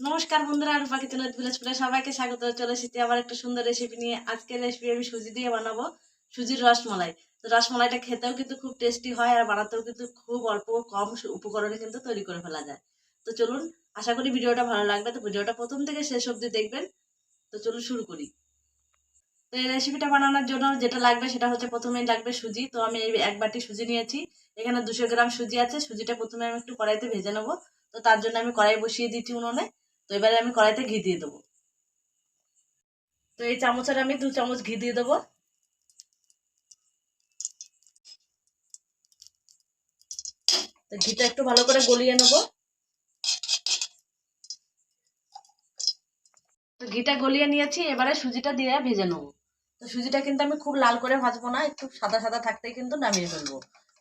নমস্কার বন্ধুরা আর পাখি তেলের ভিলেজপুরে সবাইকে স্বাগত। চলে এসেছি আবার একটা সুন্দর রেসিপি নিয়ে। আজকের রেসিপি আমি সুজি দিয়ে বানাবো। সুজির রসমালাই। তো রসমালাইটা খেতেও কিন্তু খুব টেস্টি হয় আর বানাতেও কিন্তু খুব অল্প কম উপকরণে কিন্তু তৈরি করে ফেলা যায়। তো চলুন, আশা করি ভিডিওটা ভালো লাগবে। তো ভিডিওটা প্রথম থেকে শেষ অবধি দেখবেন। তো চলুন শুরু করি। তো এই রেসিপিটা বানানোর জন্য যেটা লাগবে সেটা হচ্ছে প্রথমেই লাগবে সুজি। তো আমি এক বাটি সুজি নিয়েছি। এখানে দুশো গ্রাম সুজি আছে। সুজিটা প্রথমে আমি একটু কড়াইতে ভেজে নেব। তো তার জন্য আমি কড়াই বসিয়ে দিচ্ছি উনুনে। তো এবারে আমি কড়াইতে ঘি দিয়ে দেবো। তো এই চামচের আমি দু চামচ ঘি দিয়ে দেবো। তো ঘিটা একটু ভালো করে গলিয়ে নেব। তো ঘিটা গলিয়ে নিয়েছি, এবারে সুজিটা দিয়ে ভেজে নেব। তো সুজিটা কিন্তু আমি খুব লাল করে ভাজবো না, একটু সাদা সাদা থাকতেই কিন্তু নামিয়ে ফেলব।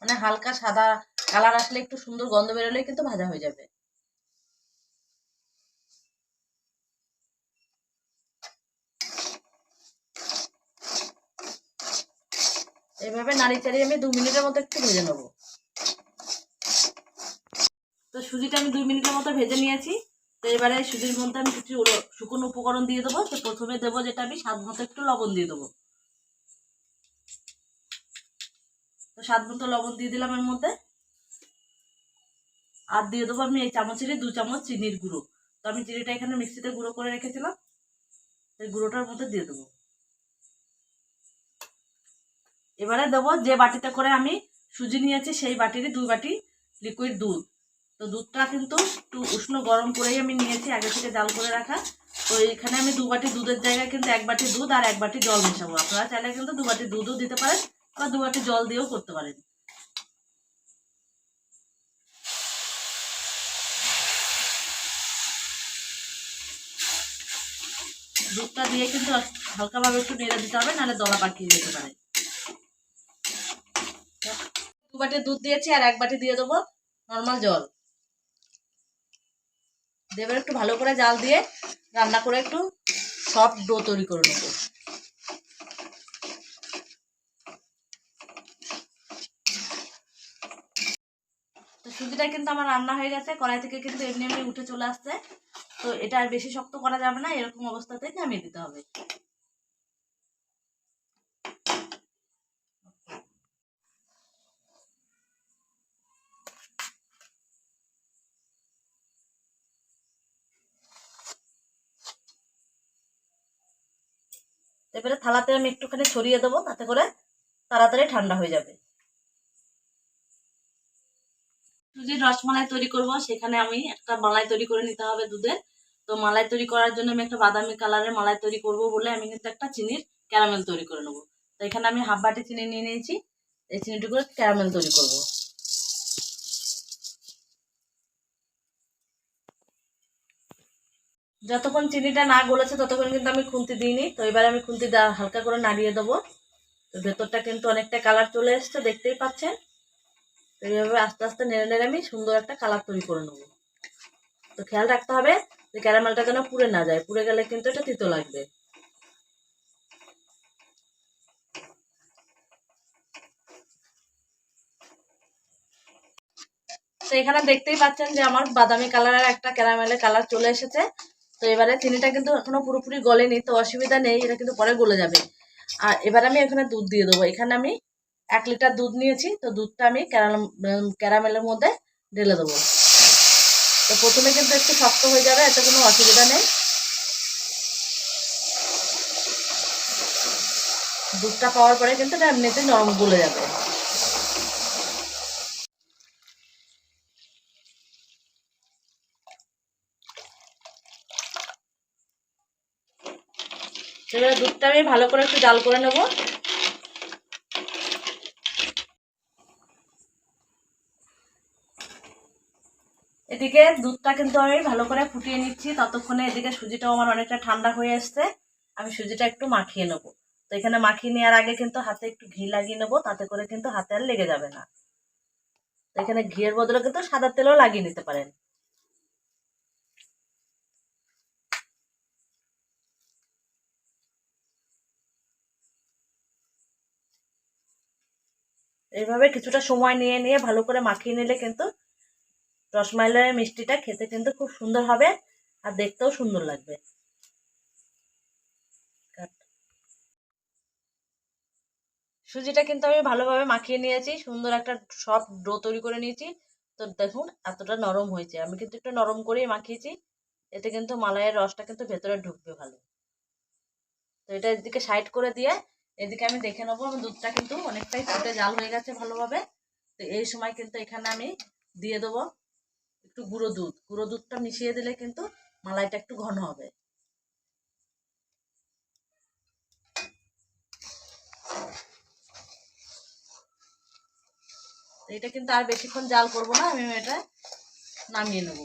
মানে হালকা সাদা কালার আসলে একটু সুন্দর গন্ধ বেরোলেই কিন্তু ভাজা হয়ে যাবে। এইভাবে নাড়ি চাড়িয়ে আমি দু মিনিটের মতো একটু ভেজে নেব। তো সুজিটা আমি দুই মিনিটের মতো ভেজে নিয়েছি। তো এবারে সুজির মধ্যে আমি কিছু শুকনো উপকরণ দিয়ে দেবো। তো প্রথমে দেবো যেটা আমি স্বাদ মতো একটু লবণ দিয়ে দেবো। তো স্বাদ মতো লবণ দিয়ে দিলাম এর মধ্যে। আর দিয়ে দেবো আমি এই চামচেরই দু চামচ চিনির গুঁড়ো। তো আমি চিনিটা এখানে মিক্সিতে গুঁড়ো করে রেখেছিলাম। এই গুঁড়োটার মধ্যে দিয়ে দেবো। এবারে দেবো যে বাটিতে করে আমি সুজি নিয়েছি, সেই বাটিরই দুই বাটি লিকুইড দুধ। তো দুধটা কিন্তু একটু উষ্ণ গরম করেই আমি নিয়েছি, আগে থেকে জাল করে রাখা। তো এখানে আমি দু বাটি দুধের জায়গায় কিন্তু এক বাটি দুধ আর এক বাটি জল মেশাবো। আপনারা চাইলে কিন্তু দু বাটি দুধও দিতে পারেন আবার দু বাটি জল দিয়েও করতে পারেন। দুধটা দিয়ে কিন্তু হালকাভাবে একটু নেড়ে দিতে হবে, নাহলে দলা পাকিয়ে যেতে পারে। বাটি দুধ দিয়েছি আর এক বাটি দিয়ে দেবো নর্মাল জল। দেবে একটু ভালো করে জাল দিয়ে রান্না করে একটু সফট ডো তৈরি করে নেব। তো সুজিটা কিন্তু আমার রান্না হয়ে গেছে, কড়াই থেকে কিন্তু এমনি এমনি উঠে চলে আসছে। তো এটা আর বেশি শক্ত করা যাবে না, এরকম অবস্থাতে নামিয়ে দিতে হবে। এবারে থালাতে আমি একটুখানি ছড়িয়ে দেবো, তাতে করে তাড়াতাড়ি ঠান্ডা হয়ে যাবে। সুজির রসমালাই তৈরি করব, সেখানে আমি একটা মালাই তৈরি করে নিতে হবে দুধের তো মালাই তৈরি করার জন্য আমি একটা বাদামি কালারের মালাই তৈরি করব বলে আমি কিন্তু একটা চিনির ক্যারামেল তৈরি করে নেব। তো এখানে আমি হাফ বাটি চিনি নিয়ে নিয়েছি, এই চিনিটুকু ক্যারামেল তৈরি করব। যতক্ষণ চিনিটা না গলেছে, ততক্ষণ কিন্তু আমি খুন্তি দিইনি। তো এবারে আমি খুন্তি হালকা করে নাড়িয়ে দেবো। তো ভেতরটা কিন্তু অনেকটা কালার চলে এসছে, দেখতেই পাচ্ছেন। এইভাবে আস্তে আস্তে নেড়ে নেড়ে আমি সুন্দর একটা কালার তৈরি করে নেব। তো খেয়াল রাখতে হবে যে ক্যারামেলটা যেন পুড়ে না যায়, পুড়ে গেলে কিন্তু এটা তিতো লাগবে। তো এখানে দেখতেই পাচ্ছেন যে আমার বাদামি কালারের একটা ক্যারামেলের কালার চলে এসেছে। তো এবারে চিনিটা কিন্তু এখনও পুরোপুরি গলেনি, তো অসুবিধা নেই, এটা কিন্তু পরে গলে যাবে। আর এবার আমি এখানে দুধ দিয়ে দেবো। এখানে আমি এক লিটার দুধ নিয়েছি, তো দুধটা আমি ক্যারামেলের মধ্যে ঢেলে দেবো। তো প্রথমে কিন্তু একটু শক্ত হয়ে যাবে, এতে কোনো অসুবিধা নেই। দুধটা পাওয়ার পরে কিন্তু এটা এমনিতে নরম গলে যাবে। এবারে দুধটা আমি ভালো করে একটু জাল করে নেব। এদিকে দুধটা কিন্তু আমি ভালো করে ফুটিয়ে নিচ্ছি, ততক্ষণে এদিকে সুজিটাও আমার অনেকটা ঠান্ডা হয়ে আসছে আমি সুজিটা একটু মাখিয়ে নেব। তো এখানে মাখিয়ে নেওয়ার আগে কিন্তু হাতে একটু ঘি লাগিয়ে নেব, তাতে করে কিন্তু হাতে আর লেগে যাবে না। এখানে ঘিয়ের বদলে কিন্তু সাদা তেলও লাগিয়ে নিতে পারেন। এইভাবে কিছুটা সময় নিয়ে নিয়ে ভালো করে মাখিয়ে নিলে কিন্তু রসমালাইয়ের মিষ্টিটা খেতে কিন্তু খুব সুন্দর হবে আর দেখতেও সুন্দর লাগবে। সুজিটা কিন্তু আমি ভালোভাবে মাখিয়ে নিয়েছি, সুন্দর একটা সফট ডো তৈরি করে নিয়েছি। তো দেখুন, এতটা নরম হয়েছে। আমি কিন্তু একটু নরম করেই মাখিয়েছি। এতে কিন্তু মালাইয়ের রসটা কিন্তু ভেতরে ঢুকবে ভালো। তো এটা এদিকে সাইড করে দিয়ে এদিকে আমি দেখে নেব দুধটা কিন্তু অনেকটাই ফুটে জাল হয়ে গেছে ভালোভাবে। তো এই সময় কিন্তু এখানে আমি দিয়ে দেবো একটু গুঁড়ো দুধ। গুঁড়ো দুধটা মিশিয়ে দিলে কিন্তু মালাইটা একটু ঘন হবে। এটা কিন্তু আর বেশিক্ষণ জাল করব না, আমি এটা নামিয়ে নেব।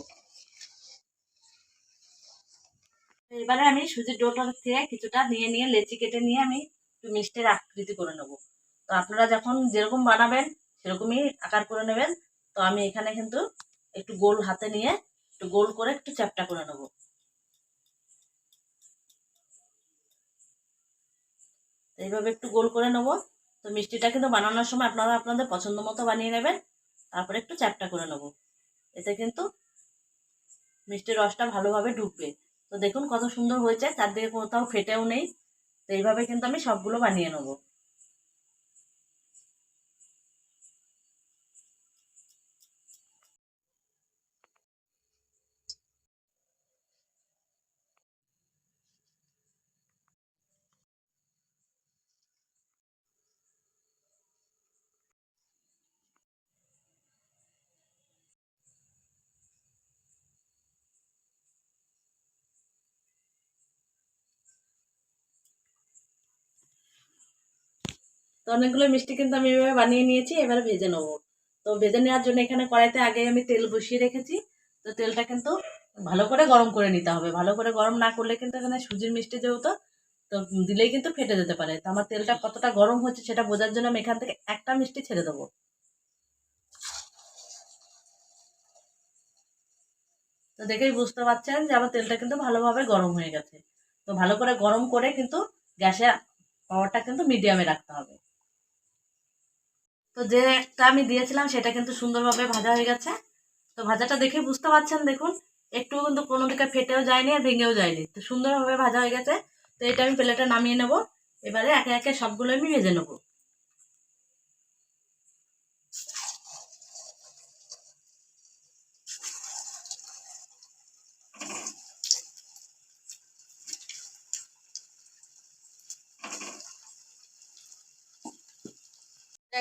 এবারে আমি সুজির ডোটা থেকে কিছুটা নিয়ে নিয়ে লেচি কেটে নিয়ে আমি একটু মিষ্টির আকৃতি করে নেব। তো আপনারা যখন যেরকম বানাবেন, সেরকমই আকার করে নেবেন। তো আমি এখানে কিন্তু একটু গোল হাতে নিয়ে একটু গোল করে একটু চ্যাপটা করে নেব। এইভাবে একটু গোল করে নেব। তো মিষ্টিটা কিন্তু বানানোর সময় আপনারা আপনাদের পছন্দ মতো বানিয়ে নেবেন। তারপরে একটু চ্যাপটা করে নেব। এতে কিন্তু মিষ্টির রসটা ভালোভাবে ঢুকবে। তো দেখুন কত সুন্দর হয়েছে। চারদিকে কোথাও ফেটেও নেই। তো এইভাবে কিন্তু আমি সবগুলো বানিয়ে নেব। তো অনেকগুলো মিষ্টি কিন্তু আমি এভাবে বানিয়ে নিয়েছি, এবারে ভেজে নেব। তো ভেজে নেওয়ার জন্য এখানে কড়াইতে আগে আমি তেল বসিয়ে রেখেছি। তো তেলটা কিন্তু ভালো করে গরম করে নিতে হবে। ভালো করে গরম না করলে কিন্তু এখানে সুজির মিষ্টি যেহেতু, তো দিলেই কিন্তু ফেটে যেতে পারে। তো আমার তেলটা কতটা গরম হচ্ছে সেটা বোঝার জন্য আমি এখান থেকে একটা মিষ্টি ছেড়ে দেবো। তো দেখেই বুঝতে পারছেন যে আমার তেলটা কিন্তু ভালোভাবে গরম হয়ে গেছে। তো ভালো করে গরম করে কিন্তু গ্যাসের পাওয়ারটা কিন্তু মিডিয়ামে রাখতে হবে। তো যে একটা আমি দিয়েছিলাম, সেটা কিন্তু সুন্দরভাবে ভাজা হয়ে গেছে। তো ভাজাটা দেখে বুঝতে পারছেন, দেখুন একটু কিন্তু কোনো দিকে ফেটেও যায়নি আর ভেঙেও যায়নি। তো সুন্দরভাবে ভাজা হয়ে গেছে। তো এটা আমি প্লেটে নামিয়ে নেব। এবারে একে একে সবগুলো আমি ভেজে নেব।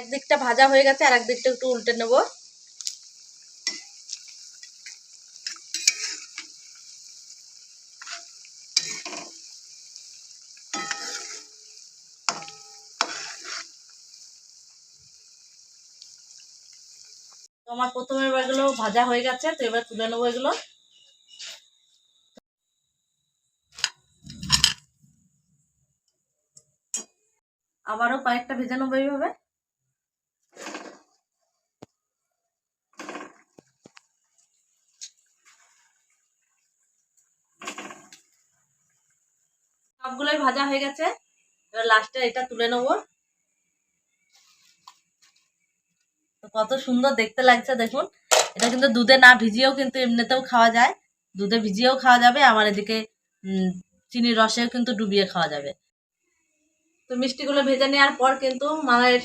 একদিকটা ভাজা হয়ে গেছে আর একদিকটা একটু উল্টে নেব। আমার প্রথমে এগুলো ভাজা হয়ে গেছে, তো এবার তুলে নেব এগুলো। আবারও কয়েকটা ভেজে নেব এইভাবে সবগুলোই ভাজা হয়ে গেছে। এবার লাস্টে এটা তুলে নেব। কত সুন্দর দেখতে লাগছে দেখুন। এটা কিন্তু দুধে না ভিজিয়েও কিন্তু এমনিতেও খাওয়া যায়। দুধে ভিজিয়েও খাওয়া যাবে, আবার এদিকে চিনির রসেও কিন্তু ডুবিয়ে খাওয়া যাবে। তো মিষ্টিগুলো ভেজে নেওয়ার পর কিন্তু মালাইয়ের,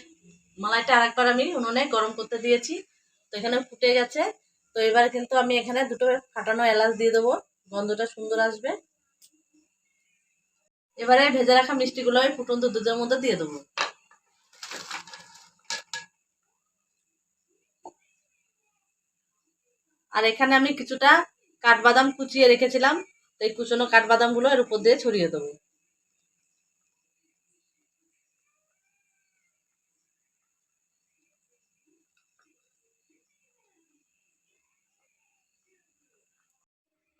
মালাইটা আরেকবার আমি উনুনে গরম করতে দিয়েছি। তো এখানে ফুটে গেছে। তো এবার কিন্তু আমি এখানে দুটো ফাটানো এলাচ দিয়ে দেবো। গন্ধটা সুন্দর আসবে। এবারে ভেজে রাখা মিষ্টিগুলো ওই ফুটন্ত দুধের মধ্যে দিয়ে দেবো। আর এখানে আমি কিছুটা কাঠবাদাম কুচিয়ে রেখেছিলাম এই কুচনো কাঠবাদামগুলো এর উপর দিয়ে ছড়িয়ে দেবো।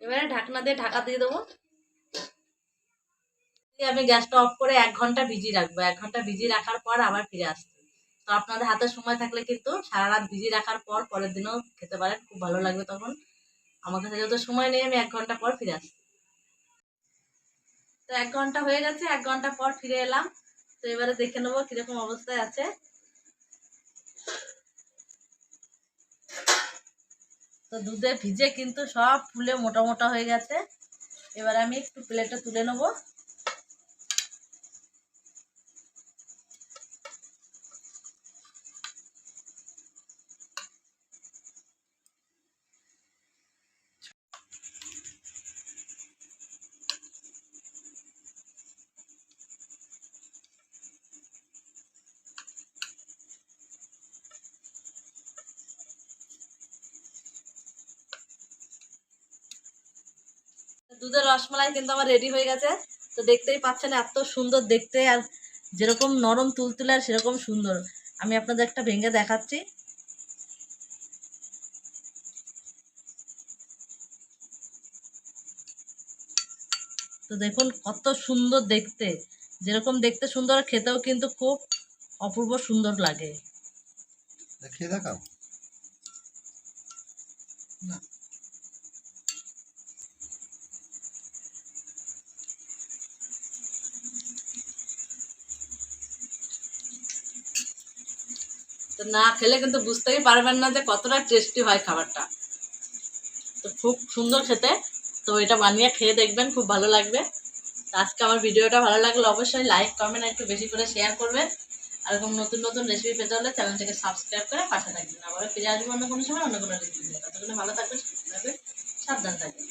এবারে ঢাকনা দিয়ে ঢাকা দিয়ে দেবো। আমি গ্যাসটা অফ করে এক ঘণ্টা ভিজিয়ে রাখব। এক ঘণ্টা ভিজিয়ে রাখার পর আবার ফিরে আসব তো আপনাদের হাতে সময় থাকলে কিন্তু সারা রাত ভিজিয়ে রাখার পর পরের দিনও খেতে পারেন, খুব ভালো লাগবে তখন। আমার কাছে যেহেতু সময় নেই, আমি এক ঘণ্টা পর ফিরে আসি তো এক ঘণ্টা হয়ে গেছে, এক ঘণ্টা পর ফিরে এলাম। তো এবারে দেখে নেব কীরকম অবস্থায় আছে। তো দুধে ভিজে কিন্তু সব ফুলে মোটা মোটা হয়ে গেছে। এবার আমি একটু প্লেটে তুলে নেব। দুধের রসমালাই কিন্তু আমার রেডি হয়ে গেছে। তো দেখতেই পাচ্ছেন এত সুন্দর দেখতে আর যেরকম নরম তুলতুলে আর সেরকম সুন্দর। আমি আপনাদের একটা ভেঙে দেখাচ্ছি। তো দেখুন কত সুন্দর দেখতে। যেরকম দেখতে সুন্দর খেতেও কিন্তু খুব অপূর্ব সুন্দর লাগে। দেখাও। না। না খেলে কিন্তু বুঝতেই পারবেন না যে কতটা টেস্টি হয় খাবারটা। তো খুব সুন্দর খেতে। তো এটা বানিয়ে খেয়ে দেখবেন, খুব ভালো লাগবে। আজকে আমার ভিডিওটা ভালো লাগলে অবশ্যই লাইক কমেন্ট একটু বেশি করে শেয়ার করবেন। আর এরকম নতুন নতুন রেসিপি পেতে হলে চ্যানেলটাকে সাবস্ক্রাইব করে পাশে থাকবেন। আবার ফিরে আসব অন্য কোনো সময়, অন্য কোনো রেসিপি ততক্ষণে ভালো থাকবেন সাবধান থাকবেন।